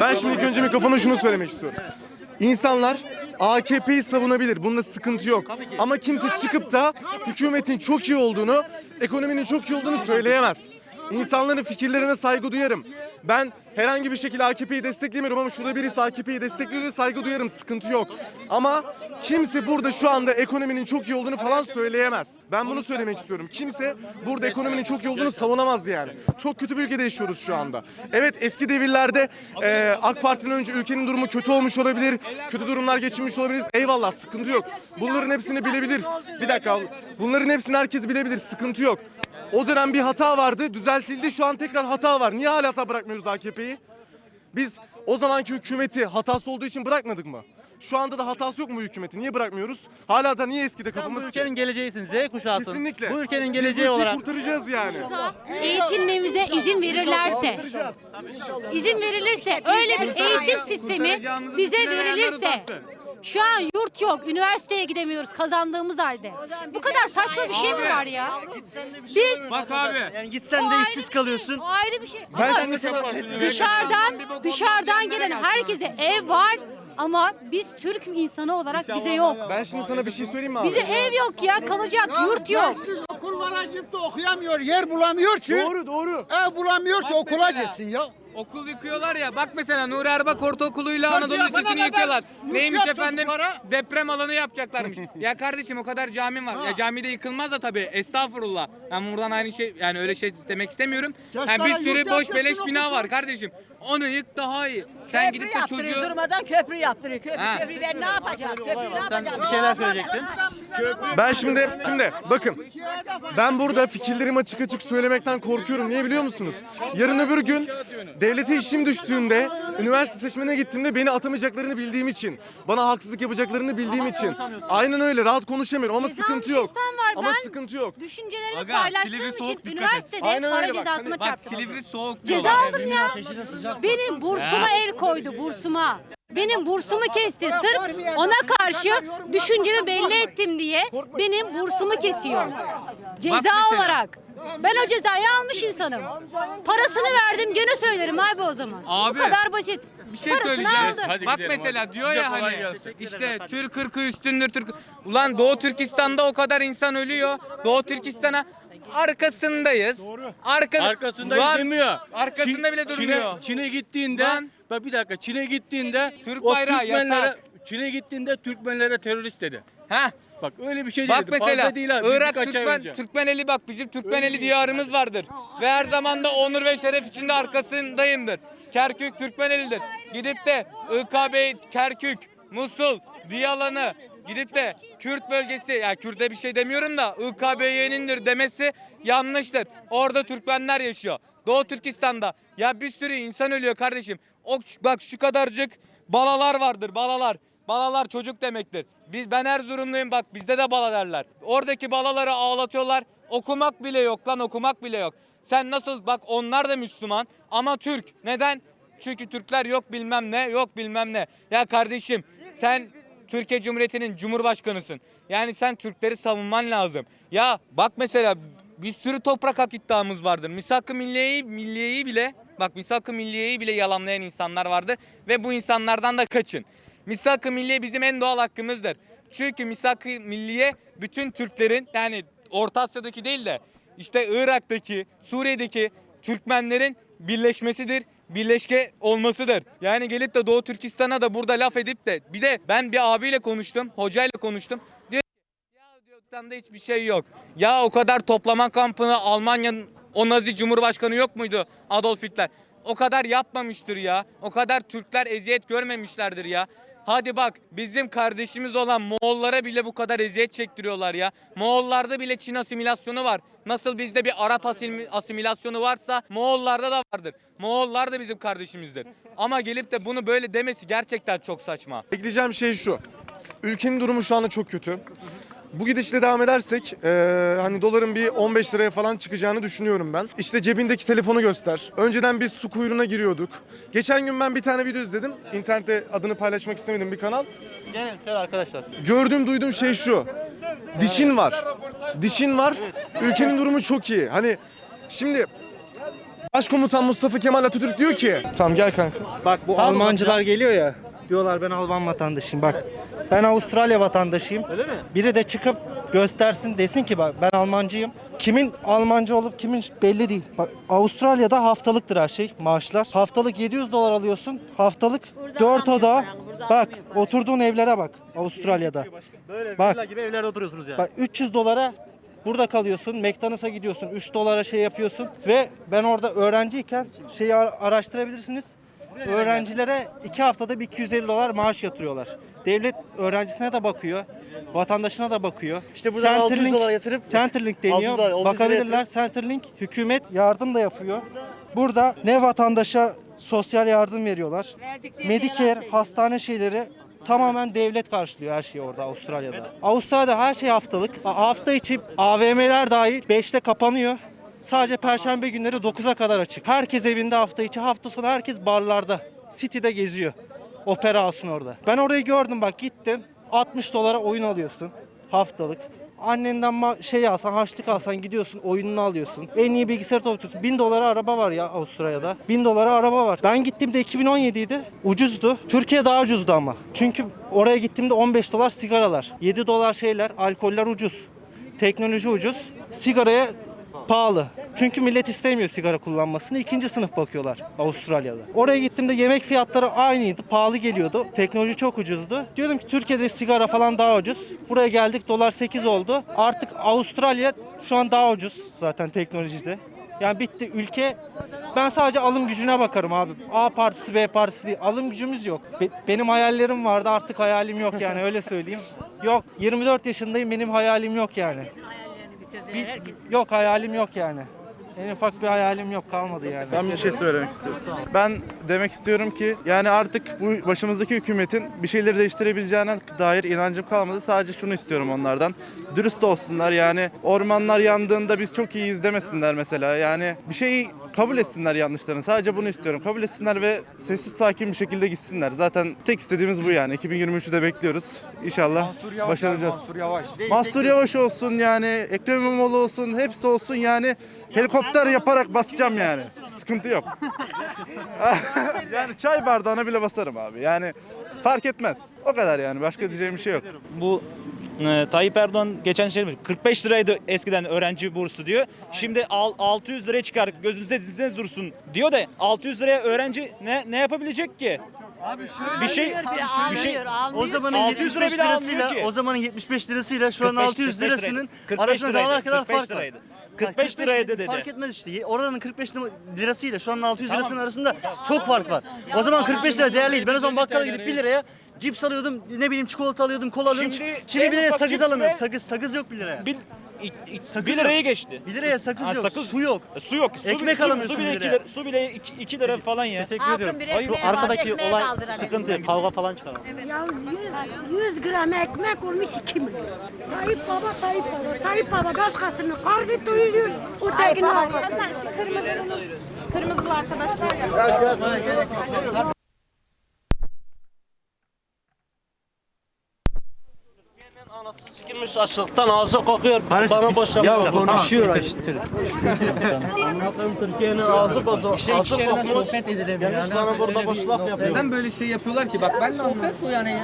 Ben şimdi ilk önce mikrofona şunu söylemek istiyorum. İnsanlar AKP'yi savunabilir. Bunda sıkıntı yok. Ama kimse çıkıp da hükümetin çok iyi olduğunu, ekonominin çok iyi olduğunu söyleyemez. İnsanların fikirlerine saygı duyarım. Ben herhangi bir şekilde AKP'yi desteklemiyorum ama şurada birisi AKP'yi destekliyor saygı duyarım. Sıkıntı yok. Ama kimse burada şu anda ekonominin çok iyi olduğunu falan söyleyemez. Ben bunu söylemek istiyorum. Kimse burada ekonominin çok iyi olduğunu savunamaz yani. Çok kötü bir ülkede yaşıyoruz şu anda. Evet eski devirlerde e, AK Parti'nin önce ülkenin durumu kötü olmuş olabilir. Kötü durumlar geçirmiş olabiliriz. Eyvallah sıkıntı yok. Bunların hepsini bilebilir. Bir dakika. Bunların hepsini herkes bilebilir. Sıkıntı yok. O dönem bir hata vardı. Düzeltildi. Şu an tekrar hata var. Niye hala hata bırakmıyoruz AKP'yi? Biz o zamanki hükümeti hatası olduğu için bırakmadık mı? Şu anda da hatası yok mu hükümeti? Niye bırakmıyoruz? Hala da niye eskide bu kafamız ki? ülkenin geleceğisin. Z kuşağısın. Kesinlikle. Bu ülkenin Biz bu geleceği ülkeyi olarak. kurtaracağız yani. eğitilmemize izin verirlerse, izin verilirse, öyle bir eğitim sistemi bize verilirse, şu an yurt yok, üniversiteye gidemiyoruz kazandığımız halde. Bu kadar saçma bir şey mi var ya? Biz Bak abi. Yani gitsen de işsiz kalıyorsun. o ayrı bir şey. Ben Ama sana dışarıdan dışarıdan gelen herkese ev var ama biz Türk insanı olarak bize yok. ben şimdi sana bir şey söyleyeyim mi abi? Bize ev yok ya, kalacak yurt yok. Okullara gidip de okuyamıyor, yer bulamıyor ki. Doğru doğru. Ev bulamıyor ki okula gitsin ya. Okul yıkıyorlar ya. Bak mesela Nuri Erbak Ortaokulu'yla Anadolu Lisesi'ni yıkıyorlar. Neymiş efendim? Deprem alanı yapacaklarmış. ya kardeşim o kadar camim var. Ya camide yıkılmaz da tabii. Estağfurullah. Ben buradan aynı şey yani öyle şey demek istemiyorum. Yani bir sürü boş beleş bina okusun. var kardeşim. Onu yık daha iyi. Sen gidip de yaptırıyor, çocuğu durmadan köprü yaptırıyor. Köprü, Ha. köprü ben ne yapacağım? Köprü ne Sen yapacağım? bir şeyler söyleyecektin. Ben şimdi şimdi bakın ben burada fikirlerimi açık açık söylemekten korkuyorum. Niye biliyor musunuz? Yarın öbür gün devlete işim düştüğünde üniversite seçmenine gittiğimde beni atamayacaklarını bildiğim için, bana haksızlık yapacaklarını bildiğim için. Aynen öyle rahat konuşamıyorum ama Cezam sıkıntı yok. var. Ama Ben sıkıntı yok. Düşüncelerimi Aga, paylaştığım Silivri için soğuk, dikkat et. üniversitede Aynen para öyle bak. cezasına Hani- bak çarptım. Silivri soğuk Ceza diyorlar. aldım ya. Benim bursuma el koydu bursuma. Benim bursumu kesti sırf ona karşı düşüncemi belli ettim diye benim bursumu kesiyor. Ceza olarak. Ben o cezayı almış insanım. Parasını verdim gene söylerim abi o zaman. Abi, Bu kadar basit. Bir şey Parasını söyleyeceğim. aldı. Bak mesela diyor ya hani işte Türk ırkı üstündür Türk. Ulan Doğu Türkistan'da o kadar insan ölüyor. Doğu Türkistan'a arkasındayız. Doğru. Arkası, Arkasında Ulan, gidemiyor. Arkasında Çin- bile durmuyor. Çin'e, Çin'e gittiğinde Lan. Bak bir dakika Çin'e gittiğinde Türk o bayrağı Türkmenlere yasak. Çin'e gittiğinde Türkmenlere terörist dedi. Heh. Bak öyle bir şey Bak dedi. mesela Fazla değil ha. Irak birkaç ay Türkmen, önce. Türkmeneli bak bizim Türkmeneli diyarımız vardır. Ve her zaman da onur ve şeref içinde arkasındayımdır. Kerkük Türkmenelidir. Gidip de İKB, Kerkük, Musul, Diyalan'ı gidip de Kürt bölgesi ya Kürt'e bir şey demiyorum da İKB'nindir demesi yanlıştır. Orada Türkmenler yaşıyor. Doğu Türkistan'da ya bir sürü insan ölüyor kardeşim. O bak şu kadarcık balalar vardır balalar. Balalar çocuk demektir. Biz ben Erzurumluyum bak bizde de bala derler. Oradaki balaları ağlatıyorlar. Okumak bile yok lan okumak bile yok. Sen nasıl bak onlar da Müslüman ama Türk. Neden? Çünkü Türkler yok bilmem ne yok bilmem ne. Ya kardeşim sen Türkiye Cumhuriyeti'nin cumhurbaşkanısın. Yani sen Türkleri savunman lazım. Ya bak mesela bir sürü toprak hak iddiamız vardır. Misak-ı milliyeyi, milliyeyi bile bak misak-ı milliyeyi bile yalanlayan insanlar vardır ve bu insanlardan da kaçın. Misak-ı milliye bizim en doğal hakkımızdır. Çünkü misak-ı milliye bütün Türklerin yani Orta Asya'daki değil de işte Irak'taki, Suriye'deki Türkmenlerin birleşmesidir, birleşke olmasıdır. Yani gelip de Doğu Türkistan'a da burada laf edip de bir de ben bir abiyle konuştum, hocayla konuştum. Diyor ki, ya diyor hiçbir şey yok. Ya o kadar toplama kampını Almanya'nın o Nazi Cumhurbaşkanı yok muydu Adolf Hitler? O kadar yapmamıştır ya. O kadar Türkler eziyet görmemişlerdir ya. Hadi bak bizim kardeşimiz olan Moğollara bile bu kadar eziyet çektiriyorlar ya. Moğollarda bile Çin asimilasyonu var. Nasıl bizde bir Arap asim- asimilasyonu varsa Moğollarda da vardır. Moğollar da bizim kardeşimizdir. Ama gelip de bunu böyle demesi gerçekten çok saçma. Ekleyeceğim şey şu. Ülkenin durumu şu anda çok kötü. Bu gidişle devam edersek eee, hani doların bir 15 liraya falan çıkacağını düşünüyorum ben. İşte cebindeki telefonu göster. Önceden biz su kuyruğuna giriyorduk. Geçen gün ben bir tane video izledim. İnternette adını paylaşmak istemedim bir kanal. Gelin şöyle arkadaşlar. Gördüğüm duyduğum şey şu. Dişin var. Dişin var. Ülkenin durumu çok iyi. Hani şimdi Başkomutan Mustafa Kemal Atatürk diyor ki Tamam gel kanka. Bak bu Almancılar geliyor ya. Diyorlar ben Alman vatandaşıyım. Bak ben Avustralya vatandaşıyım. Öyle mi? Biri de çıkıp göstersin desin ki bak ben Almancıyım. Kimin Almancı olup kimin belli değil. Bak Avustralya'da haftalıktır her şey maaşlar. Haftalık 700 dolar alıyorsun. Haftalık 4 oda. Bak oturduğun evlere bak Avustralya'da. Böyle Bak. villa gibi evlerde oturuyorsunuz yani. Bak 300 dolara burada kalıyorsun. McDonald's'a gidiyorsun. 3 dolara şey yapıyorsun. Ve ben orada öğrenciyken şeyi ar- araştırabilirsiniz. Öğrencilere 2 haftada bir 250 dolar maaş yatırıyorlar. Devlet öğrencisine de bakıyor. Vatandaşına da bakıyor. İşte buradan 600 dolar yatırıp- Centerlink deniyor. 600 dolar, 600 lira Bakabilirler. Centerlink hükümet yardım da yapıyor. Burada ne vatandaşa sosyal yardım veriyorlar. Medicare, hastane şeyleri tamamen devlet karşılıyor her şeyi orada Avustralya'da. Avustralya'da her şey haftalık. Ha- Hafta içi AVM'ler dahil 5'te kapanıyor. Sadece perşembe günleri 9'a kadar açık. Herkes evinde hafta içi, hafta sonu herkes barlarda. City'de geziyor. Opera alsın orada. Ben orayı gördüm bak gittim. 60 dolara oyun alıyorsun haftalık. Annenden şey alsan, harçlık alsan gidiyorsun oyununu alıyorsun. En iyi bilgisayar topluyorsun. 1000 dolara araba var ya Avustralya'da. 1000 dolara araba var. Ben gittiğimde 2017 idi. Ucuzdu. Türkiye daha ucuzdu ama. Çünkü oraya gittiğimde 15 dolar sigaralar. 7 dolar şeyler, alkoller ucuz. Teknoloji ucuz. Sigaraya pahalı. Çünkü millet istemiyor sigara kullanmasını. İkinci sınıf bakıyorlar Avustralya'da. Oraya gittiğimde yemek fiyatları aynıydı. Pahalı geliyordu. Teknoloji çok ucuzdu. Diyordum ki Türkiye'de sigara falan daha ucuz. Buraya geldik dolar 8 oldu. Artık Avustralya şu an daha ucuz zaten teknolojide. Yani bitti ülke. Ben sadece alım gücüne bakarım abi. A partisi B partisi değil. Alım gücümüz yok. Be- benim hayallerim vardı artık hayalim yok yani öyle söyleyeyim. Yok 24 yaşındayım benim hayalim yok yani. Bir- yok hayalim yok yani. En ufak bir hayalim yok kalmadı yani. Ben bir şey söylemek istiyorum. Ben demek istiyorum ki yani artık bu başımızdaki hükümetin bir şeyleri değiştirebileceğine dair inancım kalmadı. Sadece şunu istiyorum onlardan. Dürüst olsunlar yani ormanlar yandığında biz çok iyiyiz demesinler mesela. Yani bir şeyi kabul etsinler yanlışlarını. Sadece bunu istiyorum. Kabul etsinler ve sessiz sakin bir şekilde gitsinler. Zaten tek istediğimiz bu yani. 2023'ü de bekliyoruz. İnşallah başaracağız. Mahsur Yavaş olsun yani, Ekrem İmamoğlu olsun, hepsi olsun yani. Helikopter yaparak basacağım yani. Sıkıntı yok. yani çay bardağına bile basarım abi. Yani fark etmez. O kadar yani. Başka diyeceğim bir şey yok. Bu e, Tayyip Erdoğan geçen şey demiş, 45 liraydı eskiden öğrenci bursu diyor. Şimdi al- 600 liraya çıkardık gözünüze dizinize dursun diyor da 600 liraya öğrenci ne ne yapabilecek ki? bir şey bir şey O zamanın 600 lira 75 bile almıyor lirasıyla ki. o zamanın 75 lirasıyla şu an 45 600 45 lirasının liraydı. 45 arasında liraydı, dağlar kadar 45 fark var. Liraydı. Ha, 45 liraydı dedi. Fark etmez işte. Oranın 45 lirasıyla şu an 600 lirasının arasında çok fark var. O zaman 45 lira değerliydi. Ben o zaman bakkala gidip 1 liraya cips alıyordum, ne bileyim çikolata alıyordum, kola alıyordum. Şimdi Şimdi, en 1 liraya sakız cips alamıyorum. Sakız, sakız yok 1 liraya. Bir, ik- ik- Sakız bir yok. liraya geçti. Bir liraya sakız Ha, yok, su yok. E, Su yok. Su, Ekmek su, alamıyorsun su bile bir 2 liraya. lira, su bile 2 lira falan ya. Teşekkür ediyorum. bir Şu ekmeği var, arkadaki ekmeği olay kaldıran sıkıntı, kavga falan çıkar. Ya 100, 100 gram ekmek olmuş 2 milyon. Tayyip baba, Tayyip baba. Tayyip baba başkasının karnı doyuruyor. O tekini alıyor. Kırmızılı arkadaşlar ya. Sikilmiş açlıktan ağzı kokuyor. Bana boşanma. Ya konuşuyor işte. Türkiye'nin ağzı bozu. ağzı kokuyor. sohbet edelim Gelmiş bana burada boş laf yapıyor. Neden böyle şey yapıyorlar ki? Bak ben de sohbet bu yani.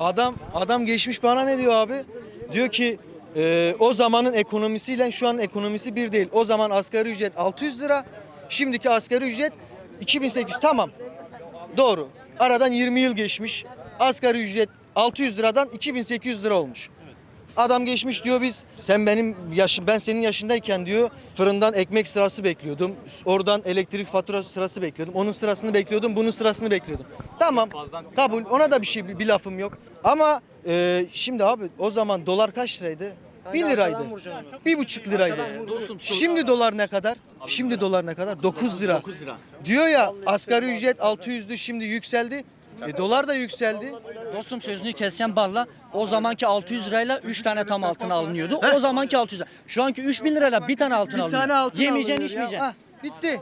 Adam adam geçmiş bana ne diyor abi? Diyor ki e, o zamanın ekonomisiyle şu an ekonomisi bir değil. O zaman asgari ücret 600 lira. Şimdiki asgari ücret 2800. Tamam. Doğru. Aradan 20 yıl geçmiş. Asgari ücret 600 liradan 2800 lira olmuş. Adam geçmiş diyor biz sen benim yaşım ben senin yaşındayken diyor fırından ekmek sırası bekliyordum. Oradan elektrik faturası sırası bekliyordum. Onun sırasını bekliyordum. Bunun sırasını bekliyordum. Tamam. Kabul. Ona da bir şey bir, bir lafım yok. Ama e, şimdi abi o zaman dolar kaç liraydı? 1 liraydı. Bir buçuk liraydı. Şimdi dolar ne kadar? Şimdi dolar ne kadar? 9 lira. Diyor ya asgari ücret 600'dü şimdi yükseldi. E, dolar da yükseldi. Dostum sözünü keseceğim balla. O zamanki 600 lirayla 3 tane tam altın alınıyordu. O zamanki 600 lira. Şu anki 3000 lirayla bir tane altın Bir alınıyor. tane altın Yemeyeceksin alınıyor ya. içmeyeceksin. Ah, bitti.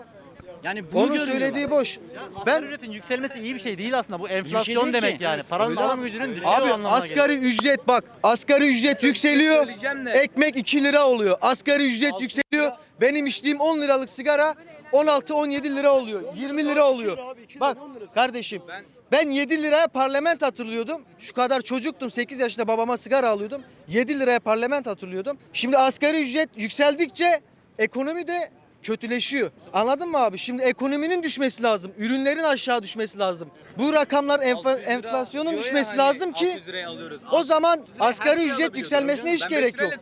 Yani bunu Onun görmüyorlar. söylediği boş. Ben Ücretin yükselmesi iyi bir şey değil aslında. Bu şey enflasyon değil demek ki. yani. Paranın alım gücünün düşüyor Abi anlamına asgari geliyor. ücret bak asgari ücret yükseliyor. Ekmek 2 lira oluyor. Asgari ücret yükseliyor. Benim içtiğim 10 liralık sigara 16-17 lira oluyor. 20 lira oluyor. Bak kardeşim ben 7 liraya parlament hatırlıyordum. Şu kadar çocuktum. 8 yaşında babama sigara alıyordum. 7 liraya parlament hatırlıyordum. Şimdi asgari ücret yükseldikçe ekonomi de kötüleşiyor. Anladın mı abi? Şimdi ekonominin düşmesi lazım. Ürünlerin aşağı düşmesi lazım. Bu rakamlar enfa- enflasyonun düşmesi lazım ki o zaman asgari ücret yükselmesine hiç gerek yok.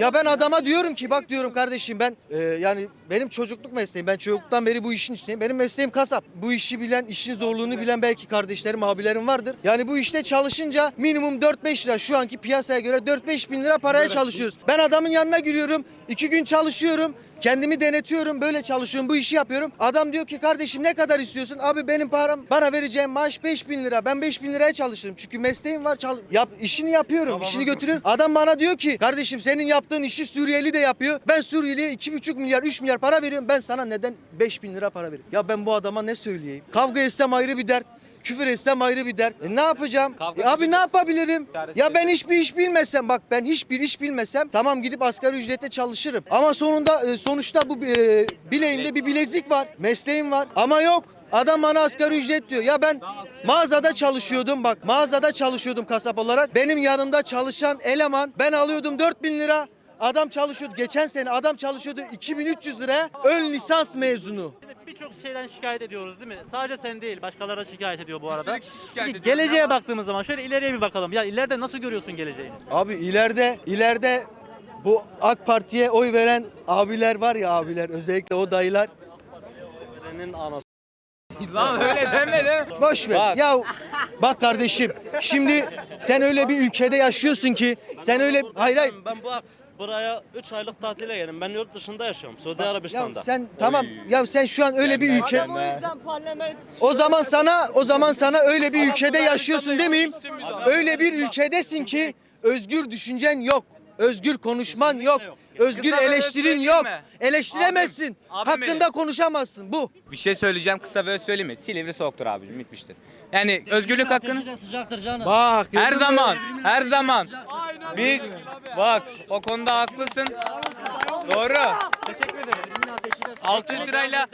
Ya ben adama diyorum ki bak diyorum kardeşim ben e, yani benim çocukluk mesleğim. Ben çocukluktan beri bu işin içindeyim. Benim mesleğim kasap. Bu işi bilen, işin zorluğunu bilen belki kardeşlerim, abilerim vardır. Yani bu işte çalışınca minimum 4-5 lira şu anki piyasaya göre 4-5 bin lira paraya çalışıyoruz. Ben adamın yanına giriyorum. iki gün çalışıyorum. Kendimi denetiyorum, böyle çalışıyorum, bu işi yapıyorum. Adam diyor ki kardeşim ne kadar istiyorsun? Abi benim param, bana vereceğim maaş 5 bin lira. Ben 5 bin liraya çalışırım. Çünkü mesleğim var, çal yap, işini yapıyorum, işini götürüyorum. Adam bana diyor ki kardeşim senin yaptığın işi Suriyeli de yapıyor. Ben Suriyeli'ye 2,5 milyar, 3 milyar para veriyorum. Ben sana neden 5 bin lira para veriyorum? Ya ben bu adama ne söyleyeyim? Kavga etsem ayrı bir dert. Küfür etsem ayrı bir dert. E ne yapacağım? E abi ne yapabilirim? Ya ben hiçbir iş bilmesem bak ben hiçbir iş bilmesem tamam gidip asgari ücrete çalışırım. Ama sonunda e, sonuçta bu e, bileğimde bir bilezik var. Mesleğim var. Ama yok. Adam bana asgari ücret diyor. Ya ben mağazada çalışıyordum bak. Mağazada çalışıyordum kasap olarak. Benim yanımda çalışan eleman ben alıyordum 4000 lira. Adam çalışıyordu. Geçen sene adam çalışıyordu 2300 liraya. Ön lisans mezunu. Birçok şeyden şikayet ediyoruz değil mi? Sadece sen değil, başkaları da şikayet ediyor bu arada. şikayet Peki, geleceğe baktığımız zaman şöyle ileriye bir bakalım. Ya ileride nasıl görüyorsun geleceğini? Abi ileride ileride bu AK Parti'ye oy veren abiler var ya abiler özellikle o dayılar Lan öyle deme de. boş ver. Ya bak kardeşim şimdi sen öyle bir ülkede yaşıyorsun ki sen öyle hayır hayır Ben bu buraya 3 aylık tatile geldim. Ben yurt dışında yaşıyorum. Suudi ya Arabistan'da. sen tamam ya sen şu an öyle bir ülke o zaman sana o zaman sana öyle bir ülkede yaşıyorsun demeyeyim. Öyle bir ülkedesin ki özgür düşüncen yok. Özgür konuşman yok. Özgür Kısa öz eleştirin yok. mi? Eleştiremezsin. Abim, abim Hakkında konuşamazsın. Bu. Bir şey söyleyeceğim kısa ve söyleyeyim mi? Silivri soğuktur abicim bitmiştir. Yani özgürlük hakkını sıcaktır canım. Bak. her zaman her zaman biz bak o konuda haklısın. Doğru. Teşekkür ederim. 600 lirayla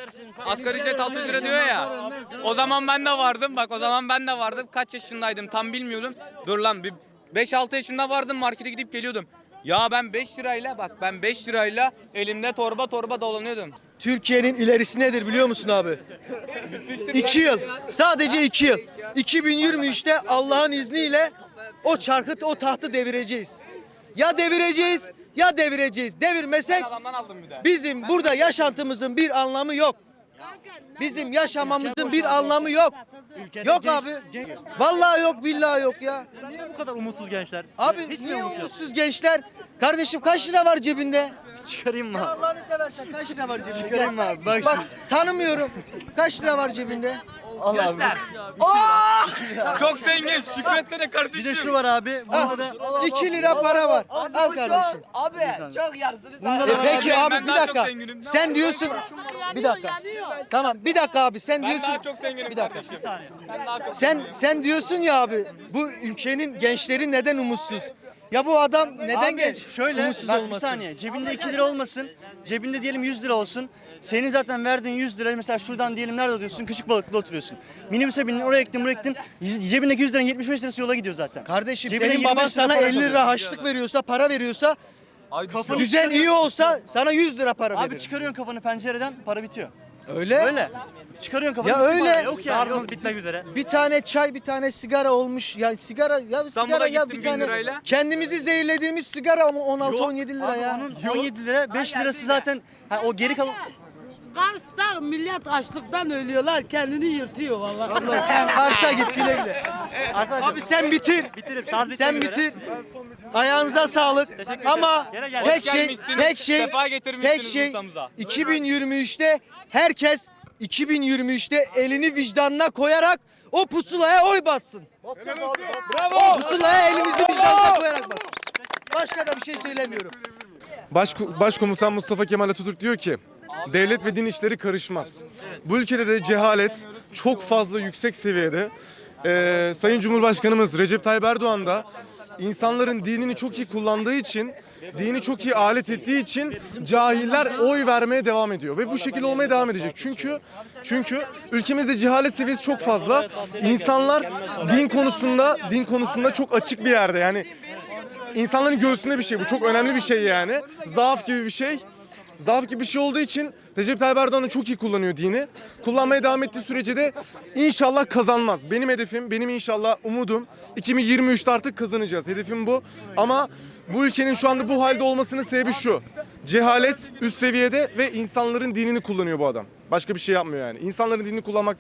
asgari ücret 600 lira diyor ya. O zaman ben de vardım. Bak o zaman ben de vardım. Kaç yaşındaydım tam bilmiyordum. Dur lan bir 5-6 yaşında vardım markete gidip geliyordum. Ya ben 5 lirayla bak ben 5 lirayla elimde torba torba dolanıyordum. Türkiye'nin ilerisi nedir biliyor musun abi? İki yıl. Sadece iki yıl. 2023'te Allah'ın izniyle o çarkı, o tahtı devireceğiz. Ya devireceğiz ya devireceğiz. Devirmesek bizim burada yaşantımızın bir anlamı yok. Bizim yaşamamızın bir anlamı yok. Yok abi. Vallahi yok billahi yok ya. Niye bu kadar umutsuz gençler? Abi Hiç mi niye umut yok? umutsuz gençler? Kardeşim kaç lira var cebinde? Çıkarayım mı? Allah'ını seversen kaç lira var cebinde? Çıkarayım mı abi? Bak Bak tanımıyorum. Kaç lira var cebinde? Al abi. Çok zengin. Şükretsene kardeşim. Bir de şu var abi. Bunda da 2 lira para var. Al kardeşim. Abi çok yarsınız. Bunda da peki Ben abi bir daha çok dakika. zenginim. Sen diyorsun bir dakika. Tamam bir dakika abi sen Ben diyorsun. daha çok zenginim Bir dakika. kardeşim. Ben daha çok Sen sen diyorsun ya abi bu ülkenin gençleri neden umutsuz? Ya bu adam neden Abi, genç? Şöyle umutsuz bak olmasın. bir saniye cebinde 2 lira olmasın. Cebinde diyelim 100 lira olsun. Senin zaten verdiğin 100 lira mesela şuradan diyelim nerede oturuyorsun? Küçük balıklı oturuyorsun. Minibüse bindin oraya gittin buraya gittin. yüz- Cebindeki 100 liranın 75 lirası yola gidiyor zaten. Kardeşim Cebine senin 25 baban lira sana para 50 lira kalıyor. harçlık veriyorsa, para veriyorsa, Kafanı düzen iyi olsa sana 100 lira para Abi verir. çıkarıyorsun kafanı pencereden para bitiyor. Öyle. Öyle. Çıkarıyorsun kafanı. Ya öyle. para Yok yani. Yok. bitmek üzere. Bir tane çay, bir tane sigara olmuş. Ya sigara ya sigara ya gittim bir bin tane. lirayla. Kendimizi zehirlediğimiz sigara ama 16 Yok. 17 lira Abi ya. Onun 17 lira 5 lirası zaten ha, o geri kalan Kars'ta millet açlıktan ölüyorlar. Kendini yırtıyor vallahi. Sen Kars'a git güle güle. Arkadaşlar Abi sen bitir. bitirin. Şarj Sen bitmek üzere. bitir. Ayağınıza sağlık. ederim. Ama Gene gel. tek Hoş şey gelmişsiniz. tek şey Sefa getirmişsiniz tek şey Bursa'mıza. 2023'te herkes 2023'te elini vicdanına koyarak o pusulaya oy bassın. O pusulaya elinizi vicdanına koyarak bassın. Başka da bir şey söylemiyorum. Baş, Başkomutan Mustafa Kemal Atatürk diyor ki devlet ve din işleri karışmaz. Bu ülkede de cehalet çok fazla yüksek seviyede. Ee, Sayın Cumhurbaşkanımız Recep Tayyip Erdoğan da insanların dinini çok iyi kullandığı için dini çok iyi alet ettiği için cahiller oy vermeye devam ediyor ve bu şekilde olmaya devam edecek. Çünkü çünkü ülkemizde cehalet seviyesi çok fazla. İnsanlar din konusunda din konusunda çok açık bir yerde. Yani insanların göğsünde bir şey bu. Çok önemli bir şey yani. Zaaf gibi bir şey. Zaaf gibi bir şey olduğu için Recep Tayyip Erdoğan çok iyi kullanıyor dini. Kullanmaya devam ettiği sürece de inşallah kazanmaz. Benim hedefim, benim inşallah umudum 2023'te artık kazanacağız. Hedefim bu. Ama bu ülkenin şu anda bu halde olmasının sebebi şu. Cehalet üst seviyede ve insanların dinini kullanıyor bu adam. Başka bir şey yapmıyor yani. İnsanların dinini kullanmaktan